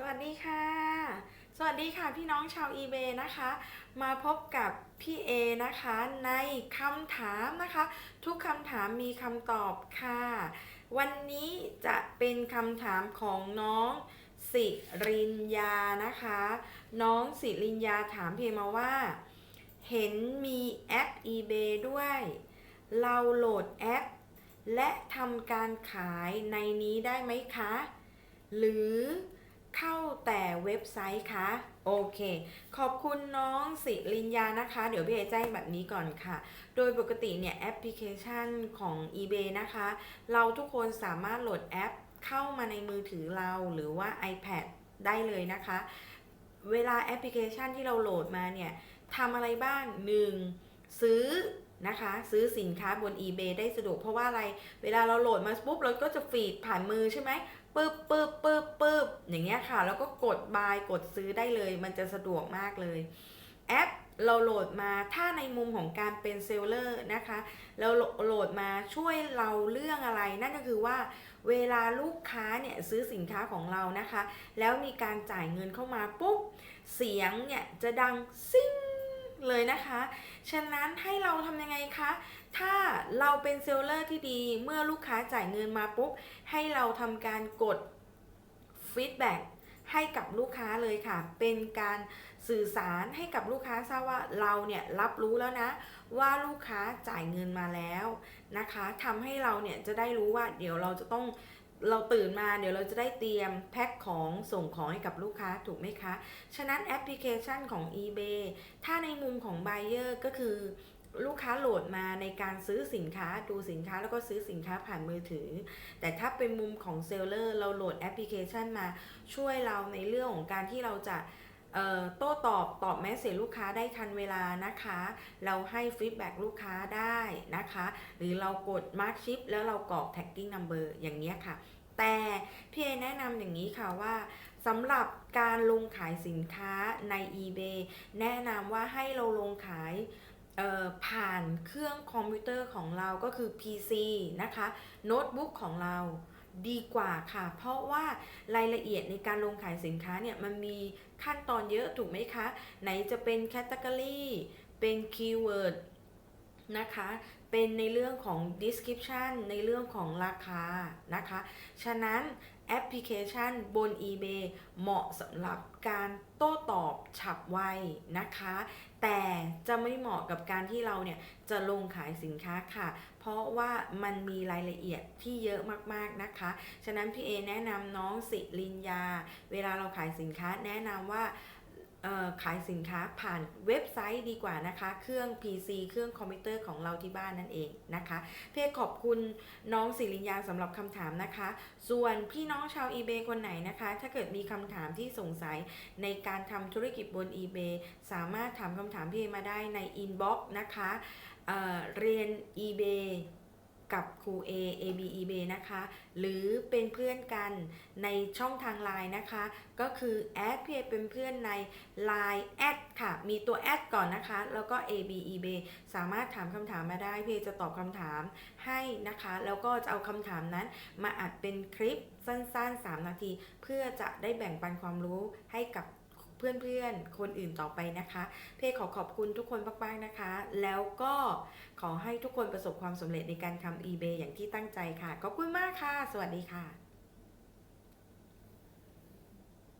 สวัสดีค่ะ สวัสดีค่ะพี่น้องชาว eBay นะคะ มาพบกับพี่เอนะคะในคำถามนะคะ ทุกคำถามมีคำตอบค่ะ วันนี้จะเป็นคำถามของน้องสิรินยานะคะ น้องสิรินยาถามพี่มาว่า เห็นมีแอป eBay ด้วย เราโหลดแอป และทำการขายในนี้ได้ไหมคะ หรือ เว็บไซต์คะโอเค ขอบคุณน้องสิรินยานะคะ เดี๋ยวพี่เอแจ้งแบบนี้ก่อนค่ะ โดยปกติเนี่ยแอปพลิเคชันของ eBay นะคะ เราทุกคนสามารถโหลดแอปเข้ามาในมือถือเราหรือว่า iPad ได้เลยนะคะ เวลาแอปพลิเคชันที่เราโหลดมาเนี่ยทำอะไรบ้าง 1. ซื้อนะคะซื้อสินค้าบน eBay ได้สะดวกเพราะว่าอะไร เวลาเราโหลดมาปุ๊บเราก็จะฟีดผ่านมือใช่ไหม ปึ๊บปึ๊บปึ๊บปึ๊บอย่างเงี้ยค่ะ แล้วก็กดบายกดซื้อได้เลย มันจะสะดวกมากเลย แอปเราโหลดมาถ้าในมุมของการเป็นเซลเลอร์นะคะ เราโหลดมาช่วยเราเรื่องอะไร นั่นก็คือว่าเวลาลูกค้าเนี่ยซื้อสินค้าของเรานะคะ แล้วมีการจ่ายเงินเข้ามาปุ๊บเสียงเนี่ยจะดังซิ่ง เลยนะคะ ฉะนั้นให้เราทำยังไงคะ ถ้าเราเป็นเซลเลอร์ที่ดีเมื่อลูกค้าจ่ายเงินมาปุ๊บ ให้เราทำการกดฟีดแบ็กให้กับลูกค้าเลยค่ะ เป็นการสื่อสารให้กับลูกค้าทราบว่าเราเนี่ยรับรู้แล้วนะ ว่าลูกค้าจ่ายเงินมาแล้วนะคะทำให้เราเนี่ยจะได้รู้ว่าเดี๋ยวเราจะต้อง เราตื่นมาเดี๋ยวเราจะได้เตรียมแพ็คของส่งของให้กับลูกค้าถูกไหมคะ ฉะนั้นแอปพลิเคชันของ eBay ถ้าในมุมของ Buyer ก็คือลูกค้าโหลดมาในการซื้อสินค้าดูสินค้าแล้วก็ซื้อสินค้าผ่านมือถือ แต่ถ้าเป็นมุมของเซลเลอร์เราโหลดแอปพลิเคชันมาช่วยเราในเรื่องของการที่เราจะ โต้ตอบตอบแมสเซจลูกค้าได้ทันเวลานะคะ เราให้ฟีดแบ็ลูกค้าได้นะคะ หรือเรากดมาร์คชิปแล้วเรากรอก tagging number อย่างนี้ยค่ะ แต่พี่เอแนะนำอย่างนี้ค่ะว่าสำหรับการลงขายสินค้าใน eBay แนะนำว่าให้เราลงขายผ่านเครื่องคอมพิวเตอร์ของเราก็คือ PC นะคะ โน้ตบุ๊กของเรา ดีกว่าค่ะ เพราะว่ารายละเอียดในการลงขายสินค้าเนี่ยมันมีขั้นตอนเยอะถูกไหมคะ ไหนจะเป็นแคตตาล็อเป็นคีย์เวิร์ด นะคะ เป็นในเรื่องของ description ในเรื่องของราคานะคะ ฉะนั้นแอปพลิเคชันบน eBay เหมาะสำหรับการโต้ตอบฉับไวนะคะ แต่จะไม่เหมาะกับการที่เราเนี่ยจะลงขายสินค้าค่ะ เพราะว่ามันมีรายละเอียดที่เยอะมากๆนะคะ ฉะนั้นพี่เอแนะนำน้องสิรินยา เวลาเราขายสินค้าแนะนำว่า ขายสินค้าผ่านเว็บไซต์ดีกว่านะคะ เครื่อง PC เครื่องคอมพิวเตอร์ของเราที่บ้านนั่นเองนะคะเพี่ขอบคุณน้องสิรินยาสำหรับคำถามนะคะ ส่วนพี่น้องชาว eBay คนไหนนะคะ ถ้าเกิดมีคำถามที่สงสัยในการทำธุรกิจบน eBay สามารถถามคำถามพี่เอมาได้ใน inbox นะคะเเรียน eBay กับครู A ABE B นะคะ หรือเป็นเพื่อนกันในช่องทาง Line นะคะ ก็คือแอดพี่เอเป็นเพื่อนใน Line แอดค่ะ มีตัวแอดก่อนนะคะ แล้วก็ ABE B สามารถถามคำถามมาได้พี่เอจะตอบคำถามให้นะคะ แล้วก็จะเอาคำถามนั้นมาอัดเป็นคลิปสั้นๆ 3 นาที เพื่อจะได้แบ่งปันความรู้ให้กับ เพื่อนๆ คนอื่นต่อไปนะคะ เพขอขอบคุณทุกคนมากๆนะคะ แล้วก็ขอให้ทุกคนประสบความสำเร็จในการทำ eBay อย่างที่ตั้งใจค่ะ ขอบคุณมากค่ะ สวัสดีค่ะ